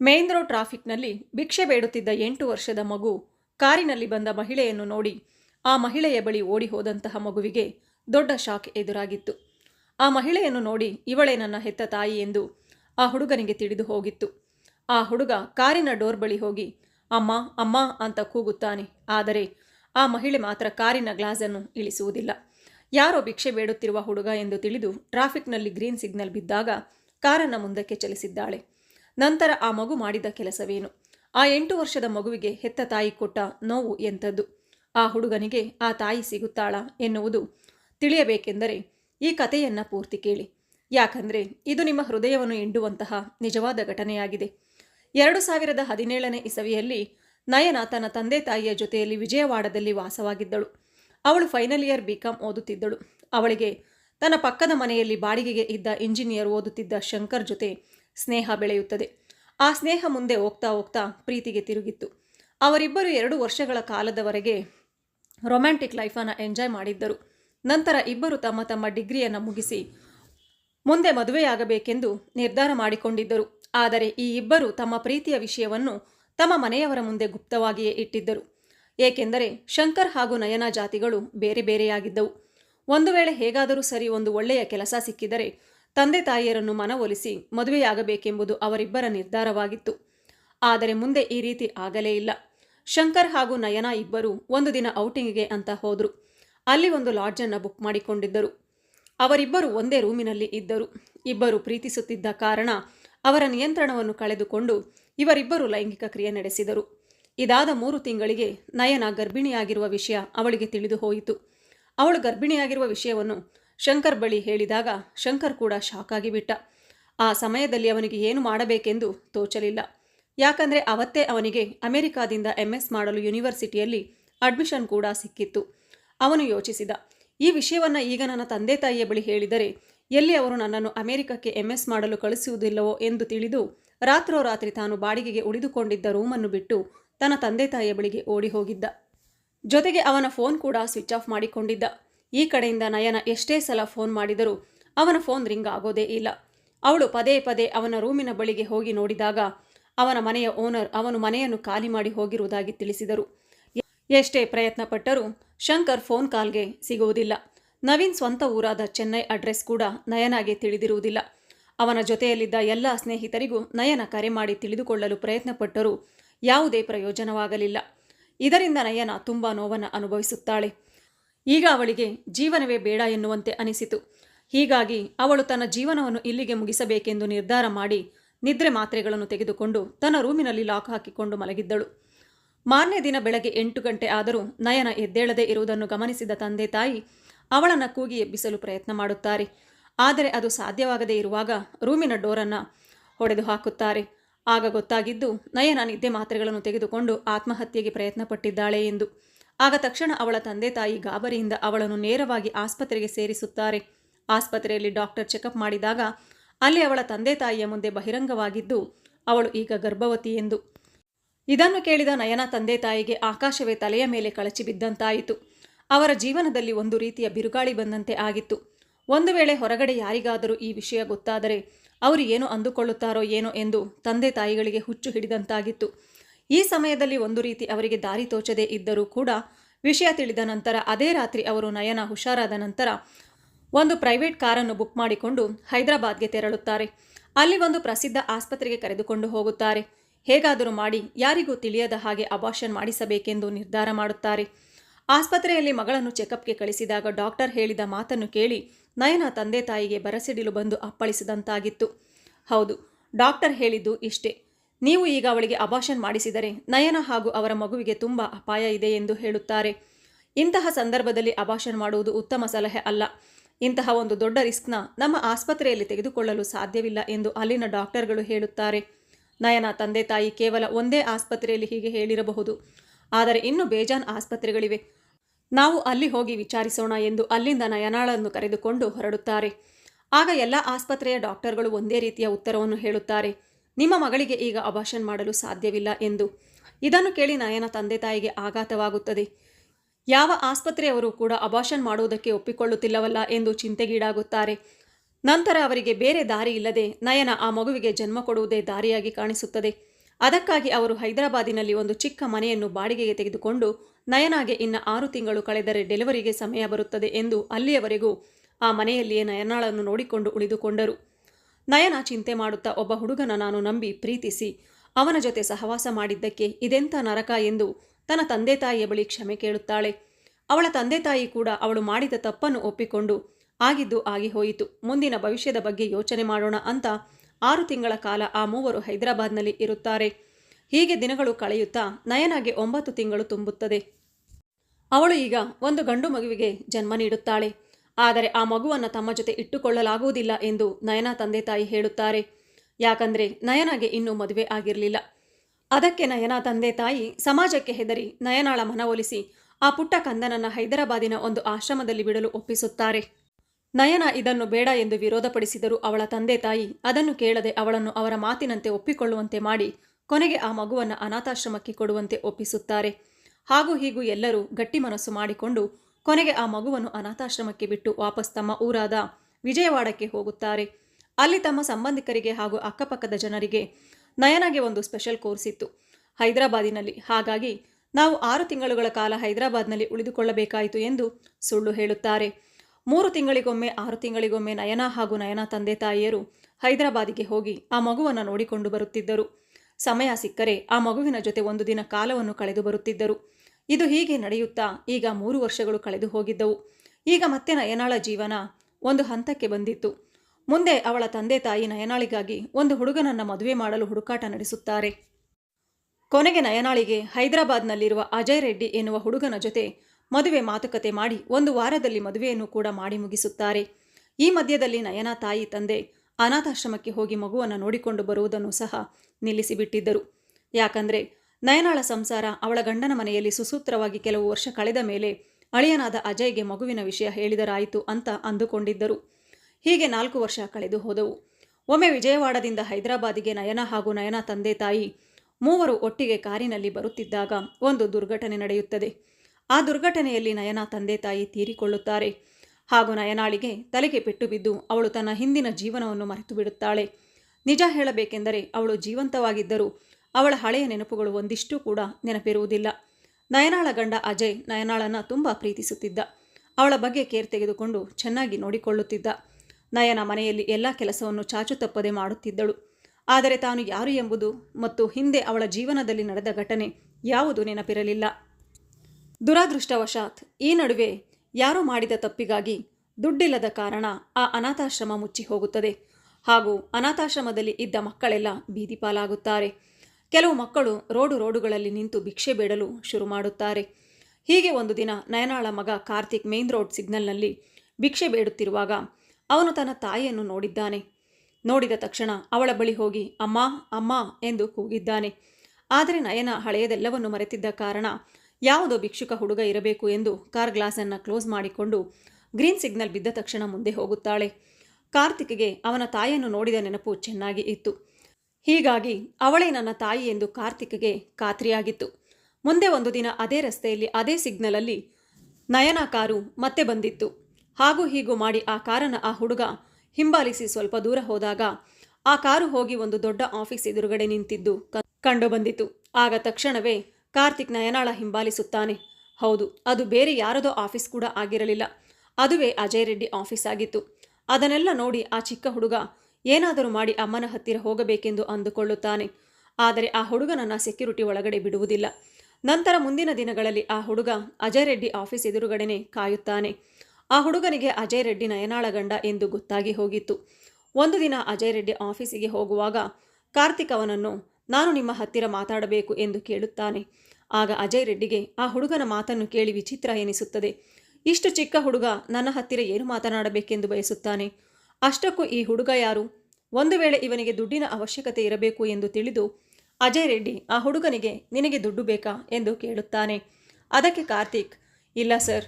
Main road ಟ್ರಾಫಿಕ್ನಲ್ಲಿ ಭಿಕ್ಷೆ ಬೇಡುತ್ತಿದ್ದ ಎಂಟು ವರ್ಷದ ಮಗು ಕಾರಿನಲ್ಲಿ ಬಂದ ಮಹಿಳೆಯನ್ನು ನೋಡಿ ಆ ಮಹಿಳೆಯ ಬಳಿ ಓಡಿ ಹೋದಂತಹ ಮಗುವಿಗೆ ದೊಡ್ಡ ಶಾಕ್ ಎದುರಾಗಿತ್ತು. ಆ ಮಹಿಳೆಯನ್ನು ನೋಡಿ ಇವಳೇ ನನ್ನ ಹೆತ್ತ ತಾಯಿ ಎಂದು ಆ ಹುಡುಗನಿಗೆ ತಿಳಿದು ಹೋಗಿತ್ತು. ಆ ಹುಡುಗ ಕಾರಿನ ಡೋರ್ ಬಳಿ ಹೋಗಿ, ಅಮ್ಮ ಅಮ್ಮ ಅಂತ ಕೂಗುತ್ತಾನೆ. ಆದರೆ ಆ ಮಹಿಳೆ ಮಾತ್ರ ಕಾರಿನ ಗ್ಲಾಸನ್ನು ಇಳಿಸುವುದಿಲ್ಲ. ಯಾರೋ ಭಿಕ್ಷೆ ಬೇಡುತ್ತಿರುವ ಹುಡುಗ ಎಂದು ತಿಳಿದು ಟ್ರಾಫಿಕ್ನಲ್ಲಿ ಗ್ರೀನ್ ಸಿಗ್ನಲ್ ಬಿದ್ದಾಗ ಕಾರನ್ನು ಮುಂದಕ್ಕೆ ಚಲಿಸಿದ್ದಾಳೆ. ನಂತರ ಆ ಮಗು ಮಾಡಿದ ಕೆಲಸವೇನು? ಆ ಎಂಟು ವರ್ಷದ ಮಗುವಿಗೆ ಹೆತ್ತ ತಾಯಿ ಕೊಟ್ಟ ನೋವು ಎಂಥದ್ದು? ಆ ಹುಡುಗನಿಗೆ ಆ ತಾಯಿ ಸಿಗುತ್ತಾಳ ಎನ್ನುವುದು ತಿಳಿಯಬೇಕೆಂದರೆ ಈ ಕಥೆಯನ್ನು ಪೂರ್ತಿ ಕೇಳಿ. ಯಾಕಂದರೆ ಇದು ನಿಮ್ಮ ಹೃದಯವನ್ನು ಎಂಡುವಂತಹ ನಿಜವಾದ ಘಟನೆಯಾಗಿದೆ. ಎರಡು ಸಾವಿರದ ಹದಿನೇಳನೇ ಇಸವಿಯಲ್ಲಿ ನಯನ ತನ್ನ ತಂದೆ ತಾಯಿಯ ಜೊತೆಯಲ್ಲಿ ವಿಜಯವಾಡದಲ್ಲಿ ವಾಸವಾಗಿದ್ದಳು. ಅವಳು ಫೈನಲ್ ಇಯರ್ ಬಿ ಕಾಮ್ ಓದುತ್ತಿದ್ದಳು. ಅವಳಿಗೆ ತನ್ನ ಪಕ್ಕದ ಮನೆಯಲ್ಲಿ ಬಾಡಿಗೆಗೆ ಇದ್ದ ಇಂಜಿನಿಯರ್ ಓದುತ್ತಿದ್ದ ಶಂಕರ್ ಜೊತೆ ಸ್ನೇಹ ಬೆಳೆಯುತ್ತದೆ. ಆ ಸ್ನೇಹ ಮುಂದೆ ಹೋಗ್ತಾ ಹೋಗ್ತಾ ಪ್ರೀತಿಗೆ ತಿರುಗಿತ್ತು. ಅವರಿಬ್ಬರು ಎರಡು ವರ್ಷಗಳ ಕಾಲದವರೆಗೆ ರೊಮ್ಯಾಂಟಿಕ್ ಲೈಫನ್ನು ಎಂಜಾಯ್ ಮಾಡಿದ್ದರು. ನಂತರ ಇಬ್ಬರು ತಮ್ಮ ತಮ್ಮ ಡಿಗ್ರಿಯನ್ನು ಮುಗಿಸಿ ಮುಂದೆ ಮದುವೆಯಾಗಬೇಕೆಂದು ನಿರ್ಧಾರ ಮಾಡಿಕೊಂಡಿದ್ದರು. ಆದರೆ ಈ ಇಬ್ಬರು ತಮ್ಮ ಪ್ರೀತಿಯ ವಿಷಯವನ್ನು ತಮ್ಮ ಮನೆಯವರ ಮುಂದೆ ಗುಪ್ತವಾಗಿಯೇ ಇಟ್ಟಿದ್ದರು. ಏಕೆಂದರೆ ಶಂಕರ್ ಹಾಗೂ ನಯನ ಜಾತಿಗಳು ಬೇರೆ ಬೇರೆಯಾಗಿದ್ದವು. ಒಂದು ವೇಳೆ ಹೇಗಾದರೂ ಸರಿ ಒಂದು ಒಳ್ಳೆಯ ಕೆಲಸ ಸಿಕ್ಕಿದರೆ ತಂದೆ ತಾಯಿಯರನ್ನು ಮನವೊಲಿಸಿ ಮದುವೆಯಾಗಬೇಕೆಂಬುದು ಅವರಿಬ್ಬರ ನಿರ್ಧಾರವಾಗಿತ್ತು. ಆದರೆ ಮುಂದೆ ಈ ರೀತಿ ಆಗಲೇ ಇಲ್ಲ. ಶಂಕರ್ ಹಾಗೂ ನಯನ ಇಬ್ಬರು ಒಂದು ದಿನ ಔಟಿಂಗ್ಗೆ ಅಂತ ಹೋದರು. ಅಲ್ಲಿ ಒಂದು ಲಾಡ್ಜನ್ನು ಬುಕ್ ಮಾಡಿಕೊಂಡಿದ್ದರು. ಅವರಿಬ್ಬರು ಒಂದೇ ರೂಮಿನಲ್ಲಿ ಇದ್ದರು. ಇಬ್ಬರು ಪ್ರೀತಿಸುತ್ತಿದ್ದ ಕಾರಣ ಅವರ ನಿಯಂತ್ರಣವನ್ನು ಕಳೆದುಕೊಂಡು ಇವರಿಬ್ಬರು ಲೈಂಗಿಕ ಕ್ರಿಯೆ ನಡೆಸಿದರು. ಇದಾದ ಮೂರು ತಿಂಗಳಿಗೆ ನಯನ ಗರ್ಭಿಣಿಯಾಗಿರುವ ವಿಷಯ ಅವಳಿಗೆ ತಿಳಿದು ಹೋಯಿತು. ಅವಳು ಗರ್ಭಿಣಿಯಾಗಿರುವ ವಿಷಯವನ್ನು ಶಂಕರ್ ಬಳಿ ಹೇಳಿದಾಗ ಶಂಕರ್ ಕೂಡ ಶಾಕ್ ಆಗಿಬಿಟ್ಟ. ಆ ಸಮಯದಲ್ಲಿ ಅವನಿಗೆ ಏನು ಮಾಡಬೇಕೆಂದು ತೋಚಲಿಲ್ಲ. ಯಾಕಂದರೆ ಅವತ್ತೇ ಅವನಿಗೆ ಅಮೆರಿಕಾದಿಂದ ಎಂ ಎಸ್ ಮಾಡಲು ಯೂನಿವರ್ಸಿಟಿಯಲ್ಲಿ ಅಡ್ಮಿಷನ್ ಕೂಡ ಸಿಕ್ಕಿತ್ತು. ಅವನು ಯೋಚಿಸಿದ, ಈ ವಿಷಯವನ್ನು ಈಗ ನನ್ನ ತಂದೆ ತಾಯಿಯ ಬಳಿ ಹೇಳಿದರೆ ಎಲ್ಲಿ ಅವರು ನನ್ನನ್ನು ಅಮೆರಿಕಕ್ಕೆ ಎಂ ಎಸ್ ಮಾಡಲು ಕಳಿಸುವುದಿಲ್ಲವೋ ಎಂದು ತಿಳಿದು ರಾತ್ರೋರಾತ್ರಿ ತಾನು ಬಾಡಿಗೆಗೆ ಉಳಿದುಕೊಂಡಿದ್ದ ರೂಮನ್ನು ಬಿಟ್ಟು ತನ್ನ ತಂದೆ ತಾಯಿಯ ಬಳಿಗೆ ಓಡಿ ಹೋಗಿದ್ದ. ಜೊತೆಗೆ ಅವನ ಫೋನ್ ಕೂಡ ಸ್ವಿಚ್ ಆಫ್ ಮಾಡಿಕೊಂಡಿದ್ದ. ಈ ಕಡೆಯಿಂದ ನಯನ ಎಷ್ಟೇ ಸಲ ಫೋನ್ ಮಾಡಿದರೂ ಅವನ ಫೋನ್ ರಿಂಗ್ ಆಗೋದೇ ಇಲ್ಲ. ಅವಳು ಪದೇ ಪದೇ ಅವನ ರೂಮಿನ ಬಳಿಗೆ ಹೋಗಿ ನೋಡಿದಾಗ ಅವನ ಮನೆಯ ಓನರ್ ಅವನು ಮನೆಯನ್ನು ಖಾಲಿ ಮಾಡಿ ಹೋಗಿರುವುದಾಗಿ ತಿಳಿಸಿದರು. ಎಷ್ಟೇ ಪ್ರಯತ್ನ ಪಟ್ಟರೂ ಶಂಕರ್ ಫೋನ್ ಕಾಲ್ಗೆ ಸಿಗುವುದಿಲ್ಲ. ನವೀನ್ ಸ್ವಂತ ಊರಾದ ಚೆನ್ನೈ ಅಡ್ರೆಸ್ ಕೂಡ ನಯನಾಗೆ ತಿಳಿದಿರುವುದಿಲ್ಲ. ಅವನ ಜೊತೆಯಲ್ಲಿದ್ದ ಎಲ್ಲ ಸ್ನೇಹಿತರಿಗೂ ನಯನ ಕರೆ ಮಾಡಿ ತಿಳಿದುಕೊಳ್ಳಲು ಪ್ರಯತ್ನಪಟ್ಟರೂ ಯಾವುದೇ ಪ್ರಯೋಜನವಾಗಲಿಲ್ಲ. ಇದರಿಂದ ನಯನ ತುಂಬ ನೋವನ್ನು ಅನುಭವಿಸುತ್ತಾಳೆ. ಈಗ ಅವಳಿಗೆ ಜೀವನವೇ ಬೇಡ ಎನ್ನುವಂತೆ ಅನಿಸಿತು. ಹೀಗಾಗಿ ಅವಳು ತನ್ನ ಜೀವನವನ್ನು ಇಲ್ಲಿಗೆ ಮುಗಿಸಬೇಕೆಂದು ನಿರ್ಧಾರ ಮಾಡಿ ನಿದ್ರೆ ಮಾತ್ರೆಗಳನ್ನು ತೆಗೆದುಕೊಂಡು ತನ್ನ ರೂಮಿನಲ್ಲಿ ಲಾಕ್ ಹಾಕಿಕೊಂಡು ಮಲಗಿದ್ದಳು. ಮಾರನೇ ದಿನ ಬೆಳಗ್ಗೆ ಎಂಟು ಗಂಟೆ ಆದರೂ ನಯನ ಎದ್ದೇಳದೆ ಇರುವುದನ್ನು ಗಮನಿಸಿದ ತಂದೆ ತಾಯಿ ಅವಳನ್ನು ಕೂಗಿ ಎಬ್ಬಿಸಲು ಪ್ರಯತ್ನ ಮಾಡುತ್ತಾರೆ. ಆದರೆ ಅದು ಸಾಧ್ಯವಾಗದೇ ಇರುವಾಗ ರೂಮಿನ ಡೋರನ್ನು ಹೊಡೆದು ಹಾಕುತ್ತಾರೆ. ಆಗ ಗೊತ್ತಾಗಿದ್ದು ನಯನ ನಿದ್ದೆ ಮಾತ್ರೆಗಳನ್ನು ತೆಗೆದುಕೊಂಡು ಆತ್ಮಹತ್ಯೆಗೆ ಪ್ರಯತ್ನ ಪಟ್ಟಿದ್ದಾಳೆ ಎಂದು. ಆಗ ತಕ್ಷಣ ಅವಳ ತಂದೆ ತಾಯಿ ಗಾಬರಿಯಿಂದ ಅವಳನ್ನು ನೇರವಾಗಿ ಆಸ್ಪತ್ರೆಗೆ ಸೇರಿಸುತ್ತಾರೆ. ಆಸ್ಪತ್ರೆಯಲ್ಲಿ ಡಾಕ್ಟರ್ ಚೆಕಪ್ ಮಾಡಿದಾಗ ಅಲ್ಲಿ ಅವಳ ತಂದೆ ತಾಯಿಯ ಮುಂದೆ ಬಹಿರಂಗವಾಗಿದ್ದು, ಅವಳು ಈಗ ಗರ್ಭವತಿ ಎಂದು. ಇದನ್ನು ಕೇಳಿದ ನಯನ ತಂದೆ ತಾಯಿಗೆ ಆಕಾಶವೇ ತಲೆಯ ಮೇಲೆ ಕಳಚಿ ಬಿದ್ದಂತಾಯಿತು. ಅವರ ಜೀವನದಲ್ಲಿ ಒಂದು ರೀತಿಯ ಬಿರುಗಾಳಿ ಬಂದಂತೆ ಆಗಿತ್ತು. ಒಂದು ವೇಳೆ ಹೊರಗಡೆ ಯಾರಿಗಾದರೂ ಈ ವಿಷಯ ಗೊತ್ತಾದರೆ, ಅವರು ಏನು ಅಂದುಕೊಳ್ಳುತ್ತಾರೋ ಏನೋ ಎಂದು ತಂದೆ ತಾಯಿಗಳಿಗೆ ಹುಚ್ಚು ಹಿಡಿದಂತಾಗಿತ್ತು. ಈ ಸಮಯದಲ್ಲಿ ಒಂದು ರೀತಿ ಅವರಿಗೆ ದಾರಿ ತೋಚದೇ ಇದ್ದರೂ ಕೂಡ ವಿಷಯ ತಿಳಿದ ನಂತರ ಅದೇ ರಾತ್ರಿ ಅವರು ನಯನ ಹುಷಾರಾದ ನಂತರ ಒಂದು ಪ್ರೈವೇಟ್ ಕಾರನ್ನು ಬುಕ್ ಮಾಡಿಕೊಂಡು ಹೈದರಾಬಾದ್ಗೆ ತೆರಳುತ್ತಾರೆ. ಅಲ್ಲಿ ಒಂದು ಪ್ರಸಿದ್ಧ ಆಸ್ಪತ್ರೆಗೆ ಕರೆದುಕೊಂಡು ಹೋಗುತ್ತಾರೆ. ಹೇಗಾದರೂ ಮಾಡಿ ಯಾರಿಗೂ ತಿಳಿಯದ ಹಾಗೆ ಅಬಾಷನ್ ಮಾಡಿಸಬೇಕೆಂದು ನಿರ್ಧಾರ ಮಾಡುತ್ತಾರೆ. ಆಸ್ಪತ್ರೆಯಲ್ಲಿ ಮಗಳನ್ನು ಚೆಕಪ್ಗೆ ಕಳಿಸಿದಾಗ ಡಾಕ್ಟರ್ ಹೇಳಿದ ಮಾತನ್ನು ಕೇಳಿ ನಯನ ತಂದೆ ತಾಯಿಗೆ ಬರಸಿಡಿಲು ಬಂದು ಅಪ್ಪಳಿಸಿದಂತಾಗಿತ್ತು. ಹೌದು, ಡಾಕ್ಟರ್ ಹೇಳಿದ್ದು ಇಷ್ಟೇ. ನೀವು ಈಗ ಅವಳಿಗೆ ಅಬಾಷನ್ ಮಾಡಿಸಿದರೆ ನಯನ ಹಾಗೂ ಅವರ ಮಗುವಿಗೆ ತುಂಬ ಅಪಾಯ ಇದೆ ಎಂದು ಹೇಳುತ್ತಾರೆ. ಇಂತಹ ಸಂದರ್ಭದಲ್ಲಿ ಅಬಾಷನ್ ಮಾಡುವುದು ಉತ್ತಮ ಸಲಹೆ ಅಲ್ಲ. ಇಂತಹ ಒಂದು ದೊಡ್ಡ ರಿಸ್ಕ್ನ ನಮ್ಮ ಆಸ್ಪತ್ರೆಯಲ್ಲಿ ತೆಗೆದುಕೊಳ್ಳಲು ಸಾಧ್ಯವಿಲ್ಲ ಎಂದು ಅಲ್ಲಿನ ಡಾಕ್ಟರ್ಗಳು ಹೇಳುತ್ತಾರೆ. ನಯನ ತಂದೆ ತಾಯಿ ಕೇವಲ ಒಂದೇ ಆಸ್ಪತ್ರೆಯಲ್ಲಿ ಹೀಗೆ ಹೇಳಿರಬಹುದು. ಆದರೆ ಇನ್ನು ಬೇಜಾನ್ ಆಸ್ಪತ್ರೆಗಳಿವೆ. ನಾವು ಅಲ್ಲಿ ಹೋಗಿ ವಿಚಾರಿಸೋಣ ಎಂದು ಅಲ್ಲಿಂದ ನಯನಾಳನ್ನು ಕರೆದುಕೊಂಡು ಹೊರಡುತ್ತಾರೆ. ಆಗ ಎಲ್ಲ ಆಸ್ಪತ್ರೆಯ ಡಾಕ್ಟರ್ಗಳು ಒಂದೇ ರೀತಿಯ ಉತ್ತರವನ್ನು ಹೇಳುತ್ತಾರೆ. ನಿಮ್ಮ ಮಗಳಿಗೆ ಈಗ ಅಭಾಷನ್ ಮಾಡಲು ಸಾಧ್ಯವಿಲ್ಲ ಎಂದು. ಇದನ್ನು ಕೇಳಿ ನಯನ ತಂದೆ ತಾಯಿಗೆ ಆಘಾತವಾಗುತ್ತದೆ. ಯಾವ ಆಸ್ಪತ್ರೆಯವರು ಕೂಡ ಅಭಾಷನ್ ಮಾಡುವುದಕ್ಕೆ ಒಪ್ಪಿಕೊಳ್ಳುತ್ತಿಲ್ಲವಲ್ಲ ಎಂದು ಚಿಂತೆಗೀಡಾಗುತ್ತಾರೆ. ನಂತರ ಅವರಿಗೆ ಬೇರೆ ದಾರಿ ಇಲ್ಲದೆ ನಯನ ಆ ಮಗುವಿಗೆ ಜನ್ಮ ಕೊಡುವುದೇ ದಾರಿಯಾಗಿ ಕಾಣಿಸುತ್ತದೆ. ಅದಕ್ಕಾಗಿ ಅವರು ಹೈದರಾಬಾದಿನಲ್ಲಿ ಒಂದು ಚಿಕ್ಕ ಮನೆಯನ್ನು ಬಾಡಿಗೆಗೆ ತೆಗೆದುಕೊಂಡು ನಯನಾಗೆ ಇನ್ನ ಆರು ತಿಂಗಳು ಕಳೆದರೆ ಡೆಲಿವರಿಗೆ ಸಮಯ ಬರುತ್ತದೆ ಎಂದು ಅಲ್ಲಿಯವರೆಗೂ ಆ ಮನೆಯಲ್ಲಿಯೇ ನಯನಾಳನ್ನು ನೋಡಿಕೊಂಡು ಉಳಿದುಕೊಂಡರು. ನಯನ ಚಿಂತೆ ಮಾಡುತ್ತಾ ಒಬ್ಬ ಹುಡುಗನ ನಾನು ನಂಬಿ ಪ್ರೀತಿಸಿ, ಅವನ ಜೊತೆ ಸಹವಾಸ ಮಾಡಿದ್ದಕ್ಕೆ ಇದೆಂಥ ನರಕ ಎಂದು ತನ್ನ ತಂದೆ ತಾಯಿಯ ಬಳಿ ಕ್ಷಮೆ ಕೇಳುತ್ತಾಳೆ. ಅವಳ ತಂದೆ ತಾಯಿ ಕೂಡ ಅವಳು ಮಾಡಿದ ತಪ್ಪನ್ನು ಒಪ್ಪಿಕೊಂಡು ಆಗಿದ್ದು ಆಗಿ ಹೋಯಿತು. ಮುಂದಿನ ಭವಿಷ್ಯದ ಬಗ್ಗೆ ಯೋಚನೆ ಮಾಡೋಣ ಅಂತ ಆರು ತಿಂಗಳ ಕಾಲ ಆ ಮೂವರು ಹೈದರಾಬಾದ್ನಲ್ಲಿ ಇರುತ್ತಾರೆ. ಹೀಗೆ ದಿನಗಳು ಕಳೆಯುತ್ತಾ ನಯನಾಗೆ ಒಂಬತ್ತು ತಿಂಗಳು ತುಂಬುತ್ತದೆ. ಅವಳು ಈಗ ಒಂದು ಗಂಡು ಮಗುವಿಗೆ ಜನ್ಮ ನೀಡುತ್ತಾಳೆ. ಆದರೆ ಆ ಮಗುವನ್ನು ತಮ್ಮ ಜೊತೆ ಇಟ್ಟುಕೊಳ್ಳಲಾಗುವುದಿಲ್ಲ ಎಂದು ನಯನ ತಂದೆ ತಾಯಿ ಹೇಳುತ್ತಾರೆ. ಯಾಕಂದ್ರೆ ನಯನಗೆ ಇನ್ನೂ ಮದುವೆ ಆಗಿರಲಿಲ್ಲ. ಅದಕ್ಕೆ ನಯನ ತಂದೆ ತಾಯಿ ಸಮಾಜಕ್ಕೆ ಹೆದರಿ ನಯನಾಳ ಮನವೊಲಿಸಿ ಆ ಪುಟ್ಟ ಕಂದನನ್ನ ಹೈದರಾಬಾದಿನ ಒಂದು ಆಶ್ರಮದಲ್ಲಿ ಬಿಡಲು ಒಪ್ಪಿಸುತ್ತಾರೆ. ನಯನ ಇದನ್ನು ಬೇಡ ಎಂದು ವಿರೋಧಪಡಿಸಿದರೂ ಅವಳ ತಂದೆ ತಾಯಿ ಅದನ್ನು ಕೇಳದೆ ಅವಳನ್ನು ಅವರ ಮಾತಿನಂತೆ ಒಪ್ಪಿಕೊಳ್ಳುವಂತೆ ಮಾಡಿ ಕೊನೆಗೆ ಆ ಮಗುವನ್ನು ಅನಾಥಾಶ್ರಮಕ್ಕೆ ಕೊಡುವಂತೆ ಒಪ್ಪಿಸುತ್ತಾರೆ. ಹಾಗೂ ಹೀಗೂ ಎಲ್ಲರೂ ಗಟ್ಟಿ ಮನಸ್ಸು ಮಾಡಿಕೊಂಡು ಕೊನೆಗೆ ಆ ಮಗುವನ್ನು ಅನಾಥಾಶ್ರಮಕ್ಕೆ ಬಿಟ್ಟು ವಾಪಸ್ ತಮ್ಮ ಊರಾದ ವಿಜಯವಾಡಕ್ಕೆ ಹೋಗುತ್ತಾರೆ. ಅಲ್ಲಿ ತಮ್ಮ ಸಂಬಂಧಿಕರಿಗೆ ಹಾಗೂ ಅಕ್ಕಪಕ್ಕದ ಜನರಿಗೆ ನಯನಗೆ ಒಂದು ಸ್ಪೆಷಲ್ ಕೋರ್ಸ್ ಇತ್ತು. ಹೈದರಾಬಾದಿನಲ್ಲಿ ಹಾಗಾಗಿ ನಾವು ಆರು ತಿಂಗಳುಗಳ ಕಾಲ ಹೈದರಾಬಾದ್ನಲ್ಲಿ ಉಳಿದುಕೊಳ್ಳಬೇಕಾಯಿತು ಎಂದು ಸುಳ್ಳು ಹೇಳುತ್ತಾರೆ. ಮೂರು ತಿಂಗಳಿಗೊಮ್ಮೆ, ಆರು ತಿಂಗಳಿಗೊಮ್ಮೆ ನಯನ ಹಾಗೂ ನಯನ ತಂದೆ ತಾಯಿಯರು ಹೈದರಾಬಾದಿಗೆ ಹೋಗಿ ಆ ಮಗುವನ್ನು ನೋಡಿಕೊಂಡು ಬರುತ್ತಿದ್ದರು. ಸಮಯ ಸಿಕ್ಕರೆ ಆ ಮಗುವಿನ ಜೊತೆ ಒಂದು ದಿನ ಕಾಲವನ್ನು ಕಳೆದು ಬರುತ್ತಿದ್ದರು. ಇದು ಹೀಗೆ ನಡೆಯುತ್ತಾ ಈಗ ಮೂರು ವರ್ಷಗಳು ಕಳೆದು ಹೋಗಿದ್ದವು. ಈಗ ಮತ್ತೆ ನಯನಾಳ ಜೀವನ ಒಂದು ಹಂತಕ್ಕೆ ಬಂದಿತ್ತು. ಮುಂದೆ ಅವಳ ತಂದೆ ತಾಯಿ ನಯನಾಳಿಗಾಗಿ ಒಂದು ಹುಡುಗನನ್ನ ಮದುವೆ ಮಾಡಲು ಹುಡುಕಾಟ ನಡೆಸುತ್ತಾರೆ. ಕೊನೆಗೆ ನಯನಾಳಿಗೆ ಹೈದರಾಬಾದ್ನಲ್ಲಿರುವ ಅಜಯ್ ರೆಡ್ಡಿ ಎನ್ನುವ ಹುಡುಗನ ಜೊತೆ ಮದುವೆ ಮಾತುಕತೆ ಮಾಡಿ ಒಂದು ವಾರದಲ್ಲಿ ಮದುವೆಯನ್ನು ಕೂಡ ಮಾಡಿ ಮುಗಿಸುತ್ತಾರೆ. ಈ ಮಧ್ಯದಲ್ಲಿ ನಯನ ತಾಯಿ ತಂದೆ ಅನಾಥಾಶ್ರಮಕ್ಕೆ ಹೋಗಿ ಮಗುವನ್ನು ನೋಡಿಕೊಂಡು ಬರುವುದನ್ನು ಸಹ ನಿಲ್ಲಿಸಿಬಿಟ್ಟಿದ್ದರು. ಯಾಕಂದ್ರೆ ನಯನಾಳ ಸಂಸಾರ ಅವಳ ಗಂಡನ ಮನೆಯಲ್ಲಿ ಸುಸೂತ್ರವಾಗಿ ಕೆಲವು ವರ್ಷ ಕಳೆದ ಮೇಲೆ ಅಳಿಯನಾದ ಅಜಯ್ಗೆ ಮಗುವಿನ ವಿಷಯ ಹೇಳಿದರಾಯಿತು ಅಂತ ಅಂದುಕೊಂಡಿದ್ದರು. ಹೀಗೆ ನಾಲ್ಕು ವರ್ಷ ಕಳೆದು ಹೋದವು. ಒಮ್ಮೆ ವಿಜಯವಾಡದಿಂದ ಹೈದರಾಬಾದಿಗೆ ನಯನ ಹಾಗೂ ನಯನ ತಂದೆ ತಾಯಿ ಮೂವರು ಒಟ್ಟಿಗೆ ಕಾರಿನಲ್ಲಿ ಬರುತ್ತಿದ್ದಾಗ ಒಂದು ದುರ್ಘಟನೆ ನಡೆಯುತ್ತದೆ. ಆ ದುರ್ಘಟನೆಯಲ್ಲಿ ನಯನ ತಂದೆ ತಾಯಿ ತೀರಿಕೊಳ್ಳುತ್ತಾರೆ. ಹಾಗೂ ನಯನಾಳಿಗೆ ತಲೆಗೆ ಪೆಟ್ಟು ಬಿದ್ದು ಅವಳು ತನ್ನ ಹಿಂದಿನ ಜೀವನವನ್ನು ಮರೆತು ಬಿಡುತ್ತಾಳೆ ನಿಜ ಹೇಳಬೇಕೆಂದರೆ ಅವಳು ಜೀವಂತವಾಗಿದ್ದರೂ ಅವಳ ಹಳೆಯ ನೆನಪುಗಳು ಒಂದಿಷ್ಟು ಕೂಡ ನೆನಪಿರುವುದಿಲ್ಲ. ನಯನಾಳ ಗಂಡ ಅಜಯ್ ನಯನಾಳನ ತುಂಬ ಪ್ರೀತಿಸುತ್ತಿದ್ದ. ಅವಳ ಬಗ್ಗೆ ಕೇರ್ ತೆಗೆದುಕೊಂಡು ಚೆನ್ನಾಗಿ ನೋಡಿಕೊಳ್ಳುತ್ತಿದ್ದ. ನಯನ ಮನೆಯಲ್ಲಿ ಎಲ್ಲ ಕೆಲಸವನ್ನು ಚಾಚು ತಪ್ಪದೆ ಮಾಡುತ್ತಿದ್ದಳು. ಆದರೆ ತಾನು ಯಾರು ಎಂಬುದು ಮತ್ತು ಹಿಂದೆ ಅವಳ ಜೀವನದಲ್ಲಿ ನಡೆದ ಘಟನೆ ಯಾವುದು ನೆನಪಿರಲಿಲ್ಲ. ದುರಾದೃಷ್ಟವಶಾತ್ ಈ ನಡುವೆ ಯಾರೋ ಮಾಡಿದ ತಪ್ಪಿಗಾಗಿ ದುಡ್ಡಿಲ್ಲದ ಕಾರಣ ಆ ಅನಾಥಾಶ್ರಮ ಮುಚ್ಚಿ ಹೋಗುತ್ತದೆ. ಹಾಗೂ ಅನಾಥಾಶ್ರಮದಲ್ಲಿ ಇದ್ದ ಮಕ್ಕಳೆಲ್ಲ ಬೀದಿ ಪಾಲಾಗುತ್ತಾರೆ ಕೆಲವು ಮಕ್ಕಳು ರೋಡು ರೋಡುಗಳಲ್ಲಿ ನಿಂತು ಭಿಕ್ಷೆ ಬೇಡಲು ಶುರು ಮಾಡುತ್ತಾರೆ. ಹೀಗೆ ಒಂದು ದಿನ ನಯನಾಳ ಮಗ ಕಾರ್ತಿಕ್ ಮೇನ್ ರೋಡ್ ಸಿಗ್ನಲ್ನಲ್ಲಿ ಭಿಕ್ಷೆ ಬೇಡುತ್ತಿರುವಾಗ ಅವನು ತನ್ನ ತಾಯಿಯನ್ನು ನೋಡಿದ್ದಾನೆ. ನೋಡಿದ ತಕ್ಷಣ ಅವಳ ಬಳಿ ಹೋಗಿ, ಅಮ್ಮ ಅಮ್ಮ ಎಂದು ಕೂಗಿದ್ದಾನೆ. ಆದರೆ ನಯನ ಹಳೆಯದೆಲ್ಲವನ್ನು ಮರೆತಿದ್ದ ಕಾರಣ ಯಾವುದೋ ಭಿಕ್ಷುಕ ಹುಡುಗ ಇರಬೇಕು ಎಂದು ಕಾರ್ ಗ್ಲಾಸನ್ನು ಕ್ಲೋಸ್ ಮಾಡಿಕೊಂಡು ಗ್ರೀನ್ ಸಿಗ್ನಲ್ ಬಿದ್ದ ತಕ್ಷಣ ಮುಂದೆ ಹೋಗುತ್ತಾಳೆ. ಕಾರ್ತಿಕ್ಗೆ ಅವನ ತಾಯಿಯನ್ನು ನೋಡಿದ ನೆನಪು ಚೆನ್ನಾಗಿ ಇತ್ತು. ಹೀಗಾಗಿ ಅವಳೇ ನನ್ನ ತಾಯಿ ಎಂದು ಕಾರ್ತಿಕ್ಗೆ ಖಾತ್ರಿಯಾಗಿತ್ತು. ಮುಂದೆ ಒಂದು ದಿನ ಅದೇ ರಸ್ತೆಯಲ್ಲಿ ಅದೇ ಸಿಗ್ನಲಲ್ಲಿ ನಯನ ಕಾರು ಮತ್ತೆ ಬಂದಿತ್ತು. ಹಾಗೂ ಹೀಗೂ ಮಾಡಿ ಆ ಕಾರನ್ನು ಆ ಹುಡುಗ ಹಿಂಬಾಲಿಸಿ ಸ್ವಲ್ಪ ದೂರ ಹೋದಾಗ ಆ ಕಾರು ಹೋಗಿ ಒಂದು ದೊಡ್ಡ ಆಫೀಸ್ ಎದುರುಗಡೆ ನಿಂತಿದ್ದು ಕಂಡು ಬಂದಿತು ಆಗ ತಕ್ಷಣವೇ ಕಾರ್ತಿಕ್ ನಯನಾಳ ಹಿಂಬಾಲಿಸುತ್ತಾನೆ. ಹೌದು, ಅದು ಬೇರೆ ಯಾರದೋ ಆಫೀಸ್ ಕೂಡ ಆಗಿರಲಿಲ್ಲ. ಅದುವೇ ಅಜಯ್ ರೆಡ್ಡಿ ಆಫೀಸ್ ಆಗಿತ್ತು. ಅದನ್ನೆಲ್ಲ ನೋಡಿ ಆ ಚಿಕ್ಕ ಹುಡುಗ ಏನಾದರೂ ಮಾಡಿ ಅಮ್ಮನ ಹತ್ತಿರ ಹೋಗಬೇಕೆಂದು ಅಂದುಕೊಳ್ಳುತ್ತಾನೆ. ಆದರೆ ಆ ಹುಡುಗನನ್ನು ಸೆಕ್ಯೂರಿಟಿ ಒಳಗಡೆ ಬಿಡುವುದಿಲ್ಲ. ನಂತರ ಮುಂದಿನ ದಿನಗಳಲ್ಲಿ ಆ ಹುಡುಗ ಅಜಯ್ ರೆಡ್ಡಿ ಆಫೀಸ್ ಎದುರುಗಡೆನೆ ಕಾಯುತ್ತಾನೆ. ಆ ಹುಡುಗನಿಗೆ ಅಜಯ್ ರೆಡ್ಡಿ ನಯನಾಳ ಗಂಡ ಎಂದು ಗೊತ್ತಾಗಿ ಹೋಗಿತ್ತು. ಒಂದು ದಿನ ಅಜಯ್ ರೆಡ್ಡಿ ಆಫೀಸಿಗೆ ಹೋಗುವಾಗ ಕಾರ್ತಿಕ್ ಅವನನ್ನು, ನಾನು ನಿಮ್ಮ ಹತ್ತಿರ ಮಾತಾಡಬೇಕು ಎಂದು ಕೇಳುತ್ತಾನೆ. ಆಗ ಅಜಯ್ ರೆಡ್ಡಿಗೆ ಆ ಹುಡುಗನ ಮಾತನ್ನು ಕೇಳಿ ವಿಚಿತ್ರ ಎನಿಸುತ್ತದೆ. ಇಷ್ಟು ಚಿಕ್ಕ ಹುಡುಗ ನನ್ನ ಹತ್ತಿರ ಏನು ಮಾತನಾಡಬೇಕೆಂದು ಬಯಸುತ್ತಾನೆ? ಅಷ್ಟಕ್ಕೂ ಈ ಹುಡುಗ ಯಾರು? ಒಂದು ವೇಳೆ ಇವನಿಗೆ ದುಡ್ಡಿನ ಅವಶ್ಯಕತೆ ಇರಬೇಕು ಎಂದು ತಿಳಿದು, ಅಜಯ್ ರೆಡ್ಡಿ, ಆ ಹುಡುಗನಿಗೆ ನಿನಗೆ ದುಡ್ಡು ಬೇಕಾ? ಎಂದು ಕೇಳುತ್ತಾನೆ. ಅದಕ್ಕೆ ಕಾರ್ತಿಕ್, ಇಲ್ಲ ಸರ್.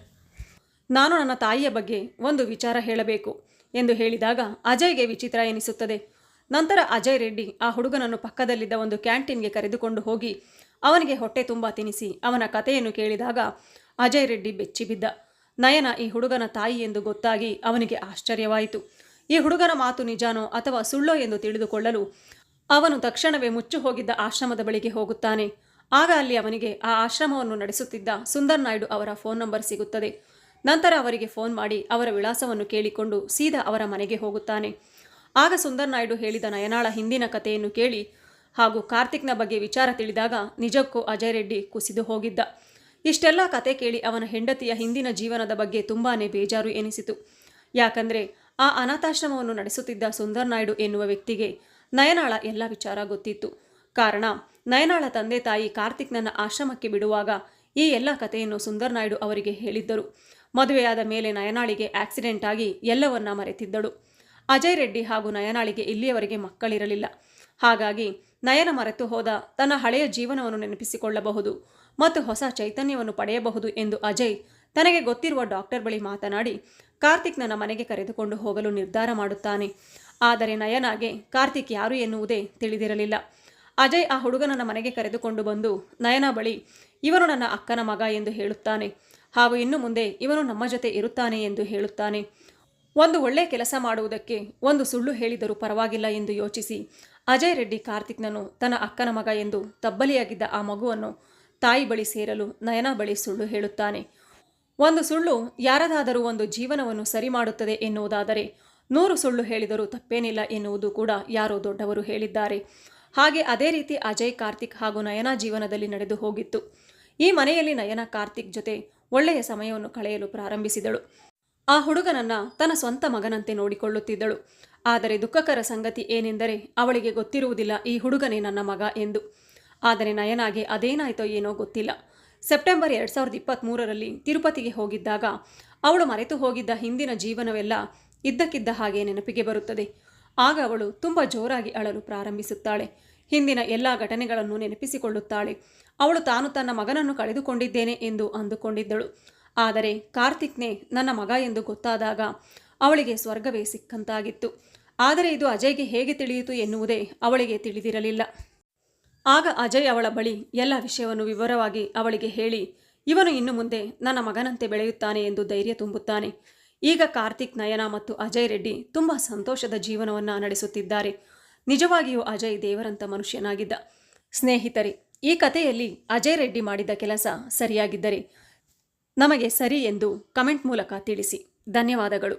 ನಾನು ನನ್ನ ತಾಯಿಯ ಬಗ್ಗೆ ಒಂದು ವಿಚಾರ ಹೇಳಬೇಕು ಎಂದು ಹೇಳಿದಾಗ ಅಜಯ್ಗೆ ವಿಚಿತ್ರ ಎನಿಸುತ್ತದೆ. ನಂತರ ಅಜಯ್ ರೆಡ್ಡಿ ಆ ಹುಡುಗನನ್ನು ಪಕ್ಕದಲ್ಲಿದ್ದ ಒಂದು ಕ್ಯಾಂಟೀನ್ಗೆ ಕರೆದುಕೊಂಡು ಹೋಗಿ ಅವನಿಗೆ ಹೊಟ್ಟೆ ತುಂಬ ತಿನಿಸಿ ಅವನ ಕಥೆಯನ್ನು ಕೇಳಿದಾಗ ಅಜಯ್ ರೆಡ್ಡಿ ಬೆಚ್ಚಿಬಿದ್ದ. ನಯನ ಈ ಹುಡುಗನ ತಾಯಿ ಎಂದು ಗೊತ್ತಾಗಿ ಅವನಿಗೆ ಆಶ್ಚರ್ಯವಾಯಿತು. ಈ ಹುಡುಗನ ಮಾತು ನಿಜಾನೋ ಅಥವಾ ಸುಳ್ಳೋ ಎಂದು ತಿಳಿದುಕೊಳ್ಳಲು ಅವನು ತಕ್ಷಣವೇ ಮುಚ್ಚು ಹೋಗಿದ್ದ ಆಶ್ರಮದ ಬಳಿಗೆ ಹೋಗುತ್ತಾನೆ. ಆಗ ಅಲ್ಲಿ ಅವನಿಗೆ ಆ ಆಶ್ರಮವನ್ನು ನಡೆಸುತ್ತಿದ್ದ ಸುಂದರ್ ನಾಯ್ಡು ಅವರ ಫೋನ್ ನಂಬರ್ ಸಿಗುತ್ತದೆ. ನಂತರ ಅವರಿಗೆ ಫೋನ್ ಮಾಡಿ ಅವರ ವಿಳಾಸವನ್ನು ಕೇಳಿಕೊಂಡು ಸೀದಾ ಅವರ ಮನೆಗೆ ಹೋಗುತ್ತಾನೆ. ಆಗ ಸುಂದರ್ ನಾಯ್ಡು ಹೇಳಿದ ನಯನಾಳ ಹಿಂದಿನ ಕಥೆಯನ್ನು ಕೇಳಿ ಹಾಗೂ ಕಾರ್ತಿಕ್ನ ಬಗ್ಗೆ ವಿಚಾರ ತಿಳಿದಾಗ ನಿಜಕ್ಕೂ ಅಜಯ್ ರೆಡ್ಡಿ ಕುಸಿದು ಹೋಗಿದ್ದ. ಇಷ್ಟೆಲ್ಲ ಕತೆ ಕೇಳಿ ಅವನ ಹೆಂಡತಿಯ ಹಿಂದಿನ ಜೀವನದ ಬಗ್ಗೆ ತುಂಬಾನೇ ಬೇಜಾರು ಎನಿಸಿತು. ಯಾಕಂದ್ರೆ ಆ ಅನಾಥಾಶ್ರಮವನ್ನು ನಡೆಸುತ್ತಿದ್ದ ಸುಂದರ್ ನಾಯ್ಡು ಎನ್ನುವ ವ್ಯಕ್ತಿಗೆ ನಯನಾಳ ಎಲ್ಲ ವಿಚಾರ ಗೊತ್ತಿತ್ತು. ಕಾರಣ, ನಯನಾಳ ತಂದೆ ತಾಯಿ ಕಾರ್ತಿಕ್ನನ್ನ ಆಶ್ರಮಕ್ಕೆ ಬಿಡುವಾಗ ಈ ಎಲ್ಲ ಕಥೆಯನ್ನು ಸುಂದರ್ ನಾಯ್ಡು ಅವರಿಗೆ ಹೇಳಿದ್ದರು. ಮದುವೆಯಾದ ಮೇಲೆ ನಯನಾಳಿಗೆ ಆಕ್ಸಿಡೆಂಟ್ ಆಗಿ ಎಲ್ಲವನ್ನ ಮರೆತಿದ್ದಳು. ಅಜಯ್ ರೆಡ್ಡಿ ಹಾಗೂ ನಯನಾಳಿಗೆ ಇಲ್ಲಿಯವರೆಗೆ ಮಕ್ಕಳಿರಲಿಲ್ಲ. ಹಾಗಾಗಿ ನಯನ ಮರೆತು ಹೋದ ತನ್ನ ಹಳೆಯ ಜೀವನವನ್ನು ನೆನಪಿಸಿಕೊಳ್ಳಬಹುದು ಮತ್ತು ಹೊಸ ಚೈತನ್ಯವನ್ನು ಪಡೆಯಬಹುದು ಎಂದು ಅಜಯ್ ತನಗೆ ಗೊತ್ತಿರುವ ಡಾಕ್ಟರ್ ಬಳಿ ಮಾತನಾಡಿ ಕಾರ್ತಿಕ್ ನನ್ನ ಮನೆಗೆ ಕರೆದುಕೊಂಡು ಹೋಗಲು ನಿರ್ಧಾರ ಮಾಡುತ್ತಾನೆ. ಆದರೆ ನಯನಾಗೆ ಕಾರ್ತಿಕ್ ಯಾರು ಎನ್ನುವುದೇ ತಿಳಿದಿರಲಿಲ್ಲ. ಅಜಯ್ ಆ ಹುಡುಗನನ್ನ ಮನೆಗೆ ಕರೆದುಕೊಂಡು ಬಂದು, ನಯನ ಬಳಿ ಇವನು ನನ್ನ ಅಕ್ಕನ ಮಗ ಎಂದು ಹೇಳುತ್ತಾನೆ. ಹಾಗೂ ಇನ್ನು ಮುಂದೆ ಇವನು ನಮ್ಮ ಜೊತೆ ಇರುತ್ತಾನೆ ಎಂದು ಹೇಳುತ್ತಾನೆ. ಒಂದು ಒಳ್ಳೆಯ ಕೆಲಸ ಮಾಡುವುದಕ್ಕೆ ಒಂದು ಸುಳ್ಳು ಹೇಳಿದರೂ ಪರವಾಗಿಲ್ಲ ಎಂದು ಯೋಚಿಸಿ, ಅಜಯ್ ರೆಡ್ಡಿ ಕಾರ್ತಿಕ್ನನ್ನು ತನ್ನ ಅಕ್ಕನ ಮಗ ಎಂದು ತಬ್ಬಲಿಯಾಗಿದ್ದ ಆ ಮಗುವನ್ನು ತಾಯಿ ಬಳಿ ಸೇರಲು ನಯನ ಬಳಿ ಸುಳ್ಳು ಹೇಳುತ್ತಾನೆ. ಒಂದು ಸುಳ್ಳು ಯಾರದಾದರೂ ಒಂದು ಜೀವನವನ್ನು ಸರಿ ಮಾಡುತ್ತದೆ ಎನ್ನುವುದಾದರೆ ನೂರು ಸುಳ್ಳು ಹೇಳಿದರೂ ತಪ್ಪೇನಿಲ್ಲ ಎನ್ನುವುದು ಕೂಡ ಯಾರೋ ದೊಡ್ಡವರು ಹೇಳಿದ್ದಾರೆ. ಹಾಗೆ ಅದೇ ರೀತಿ ಅಜಯ್, ಕಾರ್ತಿಕ್ ಹಾಗೂ ನಯನ ಜೀವನದಲ್ಲಿ ನಡೆದು ಹೋಗಿತ್ತು. ಈ ಮನೆಯಲ್ಲಿ ನಯನ, ಕಾರ್ತಿಕ್ ಜೊತೆ ಒಳ್ಳೆಯ ಸಮಯವನ್ನು ಕಳೆಯಲು ಪ್ರಾರಂಭಿಸಿದಳು. ಆ ಹುಡುಗನನ್ನ ತನ್ನ ಸ್ವಂತ ಮಗನಂತೆ ನೋಡಿಕೊಳ್ಳುತ್ತಿದ್ದಳು. ಆದರೆ ದುಃಖಕರ ಸಂಗತಿ ಏನೆಂದರೆ ಅವಳಿಗೆ ಗೊತ್ತಿರುವುದಿಲ್ಲ ಈ ಹುಡುಗನೇ ನನ್ನ ಮಗ ಎಂದು. ಆದರೆ ನಯನಾಗೆ ಅದೇನಾಯ್ತೋ ಏನೋ ಗೊತ್ತಿಲ್ಲ. ಸೆಪ್ಟೆಂಬರ್ ಎರಡು ಸಾವಿರದ ಇಪ್ಪತ್ತ್ಮೂರರಲ್ಲಿ ತಿರುಪತಿಗೆ ಹೋಗಿದ್ದಾಗ ಅವಳು ಮರೆತು ಹೋಗಿದ್ದ ಹಿಂದಿನ ಜೀವನವೆಲ್ಲ ಇದ್ದಕ್ಕಿದ್ದ ಹಾಗೆ ನೆನಪಿಗೆ ಬರುತ್ತದೆ. ಆಗ ಅವಳು ತುಂಬ ಜೋರಾಗಿ ಅಳಲು ಪ್ರಾರಂಭಿಸುತ್ತಾಳೆ. ಹಿಂದಿನ ಎಲ್ಲ ಘಟನೆಗಳನ್ನು ನೆನಪಿಸಿಕೊಳ್ಳುತ್ತಾಳೆ. ಅವಳು ತಾನು ತನ್ನ ಮಗನನ್ನು ಕಳೆದುಕೊಂಡಿದ್ದೇನೆ ಎಂದು ಅಂದುಕೊಂಡಿದ್ದಳು. ಆದರೆ ಕಾರ್ತಿಕ್ನೇ ನನ್ನ ಮಗ ಎಂದು ಗೊತ್ತಾದಾಗ ಅವಳಿಗೆ ಸ್ವರ್ಗವೇ ಸಿಕ್ಕಂತಾಗಿತ್ತು. ಆದರೆ ಇದು ಅಜಯ್ಗೆ ಹೇಗೆ ತಿಳಿಯಿತು ಎನ್ನುವುದೇ ಅವಳಿಗೆ ತಿಳಿದಿರಲಿಲ್ಲ. ಆಗ ಅಜಯ್ ಅವಳ ಬಳಿ ಎಲ್ಲ ವಿಷಯವನ್ನು ವಿವರವಾಗಿ ಅವಳಿಗೆ ಹೇಳಿ, ಇವನು ಇನ್ನು ಮುಂದೆ ನನ್ನ ಮಗನಂತೆ ಬೆಳೆಯುತ್ತಾನೆ ಎಂದು ಧೈರ್ಯ ತುಂಬುತ್ತಾನೆ. ಈಗ ಕಾರ್ತಿಕ್, ನಯನ ಮತ್ತು ಅಜಯ್ ರೆಡ್ಡಿ ತುಂಬ ಸಂತೋಷದ ಜೀವನವನ್ನು ನಡೆಸುತ್ತಿದ್ದಾರೆ. ನಿಜವಾಗಿಯೂ ಅಜಯ್ ದೇವರಂತ ಮನುಷ್ಯನಾಗಿದ್ದ. ಸ್ನೇಹಿತರೆ, ಈ ಕಥೆಯಲ್ಲಿ ಅಜಯ್ ರೆಡ್ಡಿ ಮಾಡಿದ ಕೆಲಸ ಸರಿಯಾಗಿದ್ದರೆ ನಮಗೆ ಸರಿ ಎಂದು ಕಮೆಂಟ್ ಮೂಲಕ ತಿಳಿಸಿ. ಧನ್ಯವಾದಗಳು.